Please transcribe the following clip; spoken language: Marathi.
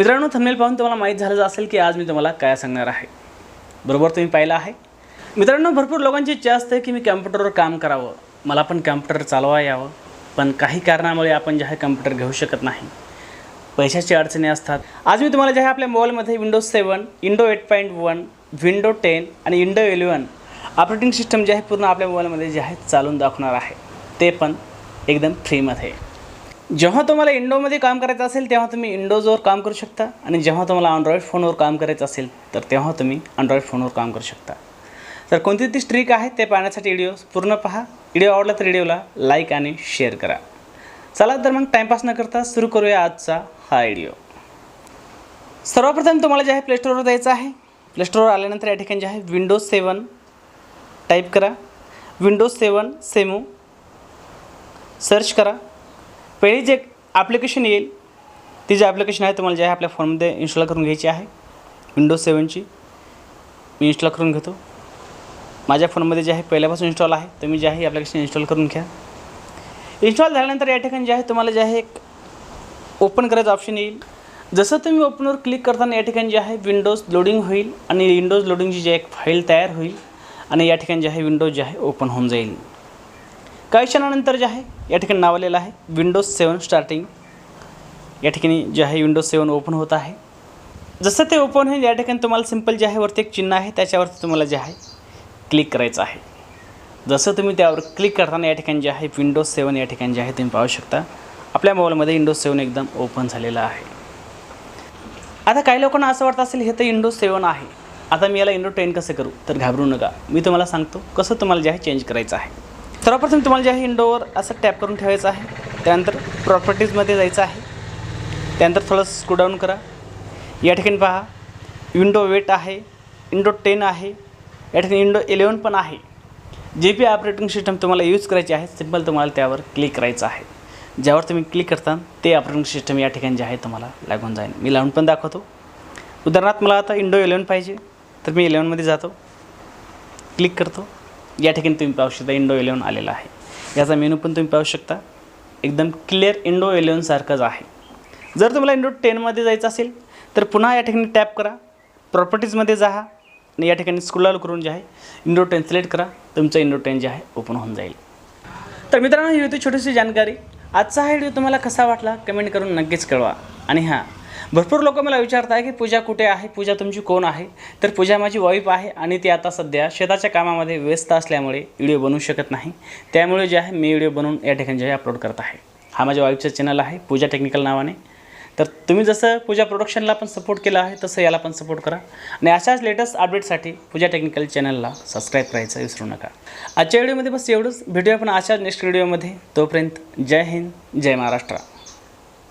मित्रांनो थंबनेल पाहून तुम्हाला माहीत झालं असेल की आज मी तुम्हाला काय सांगणार आहे. बरोबर तुम्ही पाहिलं आहे. मित्रांनो भरपूर लोकांची इच्छा असते की मी कॅम्प्युटरवर काम करावं. मला पण कॅम्प्युटर चालवा यावं. पण काही कारणामुळे आपण जे आहे कॅम्प्युटर घेऊ शकत नाही. पैशाची अडचणी असतात. आज मी तुम्हाला जे आहे आपल्या मोबाईलमध्ये Windows seven Indo eight point one window ten आणि इंडो इलेवन ऑपरेटिंग सिस्टम जे आहे पूर्ण आपल्या मोबाईलमध्ये जे आहे चालून दाखवणार आहे. ते पण एकदम फ्रीमध्ये जेव्हा तुम्हाला इंडोमध्ये काम करायचं असेल तेव्हा तुम्ही इंडोजवर काम करू शकता आणि जेव्हा तुम्हाला अँड्रॉईड फोनवर काम करायचं असेल तर तेव्हा तुम्ही अँड्रॉईड फोनवर काम करू शकता. तर कोणती ती स्ट्रिक आहे ते पाहण्यासाठी व्हिडिओ पूर्ण पहा. व्हिडिओ आवडला तर व्हिडिओला लाईक आणि शेअर करा. चला तर मग टाईमपास न करता सुरू करूया आजचा हा व्हिडिओ सर्वप्रथम तुम्हाला जे आहे प्लेस्टोरवर जायचं आहे. प्लेस्टोरवर आल्यानंतर या ठिकाणी जे आहे विंडोज सेवन टाईप करा. विंडोज सेवन सेमो सर्च करा. पहिली जे ॲप्लिकेशन येईल ती जे ॲप्लिकेशन आहे तुम्हाला जे आहे आपल्या फोनमध्ये इन्स्टॉल करून घ्यायची आहे. विंडोज सेवनची मी इन्स्टॉल करून घेतो. माझ्या फोनमध्ये जे आहे पहिल्यापासून इन्स्टॉल आहे तुम्ही जे आहे ॲप्लिकेशन इन्स्टॉल करून घ्या. इन्स्टॉल झाल्यानंतर या ठिकाणी जे आहे तुम्हाला जे आहे एक ओपन करायचं ऑप्शन येईल. जसं तुम्ही ओपनवर क्लिक करताना या ठिकाणी जे आहे विंडोज लोडिंग होईल आणि विंडोज लोडिंगची जी एक फाईल तयार होईल आणि या ठिकाणी जे आहे विंडोज जे आहे ओपन होऊन जाईल. काही क्षणानंतर जे आहे या ठिकाणी नाव आलेलं आहे विंडोज सेवन स्टार्टिंग या ठिकाणी जे आहे विंडोज सेवन ओपन होत आहे. जसं ते ओपन होईल या ठिकाणी तुम्हाला सिंपल जे आहे वरती एक चिन्ह आहे. त्याच्यावरती तुम्हाला जे आहे क्लिक करायचं आहे. जसं तुम्ही त्यावर क्लिक करताना या ठिकाणी जे आहे विंडोज सेवन या ठिकाणी जे आहे तुम्ही पाहू शकता. आपल्या मोबाईलमध्ये विंडोज सेवन एकदम ओपन झालेलं आहे. आता काही लोकांना असं वाटतं असेल हे तर विंडोज सेवन आहे. आता मी याला विंडो टेन कसं करू? तर घाबरू नका. मी तुम्हाला सांगतो कसं तुम्हाला जे आहे चेंज करायचं आहे. सर्वप्रथम तुम्हाला जे आहे इंडोवर असं टॅप करून ठेवायचं आहे त्यानंतर प्रॉपर्टीजमध्ये जायचं आहे. त्यानंतर थोडं स्क्रूडाऊन करा. या ठिकाणी पहा विंडो वेट आहे विंडो टेन आहे या ठिकाणी विंडो इलेवन पण आहे. जे पी ऑपरेटिंग सिस्टम तुम्हाला यूज करायची आहे सिंपल तुम्हाला त्यावर क्लिक करायचं आहे. ज्यावर तुम्ही क्लिक करता ते ऑपरेटिंग सिस्टम या ठिकाणी जे आहे तुम्हाला लागून जाईल. मी लावून पण दाखवतो. उदाहरणार्थ मला आता इंडो इलेवन पाहिजे तर मी इलेवनमध्ये जातो. क्लिक करतो. या ठिकाणी तुम्ही पाहू शकता इंडो इलेवन आलेला आहे. याचा मेनू पण तुम्ही पाहू शकता. एकदम क्लिअर इंडो इलेवनसारखंच आहे. जर तुम्हाला इंडो टेनमध्ये जायचं असेल तर पुन्हा या ठिकाणी टॅप करा. प्रॉपर्टीजमध्ये जा आणि या ठिकाणी स्क्रोल करून जे आहे इंडो टेन सिलेक्ट करा. तुमचं इंडो टेन जे आहे ओपन होऊन जाईल. तर मित्रांनो ही होती छोटीशी जानकारी. आजचा हा व्हिडिओ तुम्हाला कसा वाटला कमेंट करून नक्कीच कळवा. आणि हां भरपूर लोक मला विचारत आहे की पूजा कुठे आहे? पूजा तुमची कोण आहे? तर पूजा माझी वाईफ आहे आणि ती आता सध्या शेताच्या कामामध्ये व्यस्त असल्यामुळे व्हिडिओ बनवू शकत नाही. त्यामुळे जे आहे मी व्हिडिओ बनवून या ठिकाणी जे आहे अपलोड करत आहे. हा माझ्या वाईफचा चॅनल आहे पूजा टेक्निकल नावाने. तर तुम्ही जसं पूजा प्रोडक्शनला पण सपोर्ट केला आहे तसं याला पण सपोर्ट करा. आणि अशाच लेटेस्ट अपडेटसाठी पूजा टेक्निकल चॅनलला सबस्क्राईब करायचं विसरू नका. आजच्या व्हिडिओमध्ये बस एवढंच. भेटूया पण अशाच नेक्स्ट व्हिडिओमध्ये तोपर्यंत जय हिंद जय महाराष्ट्र.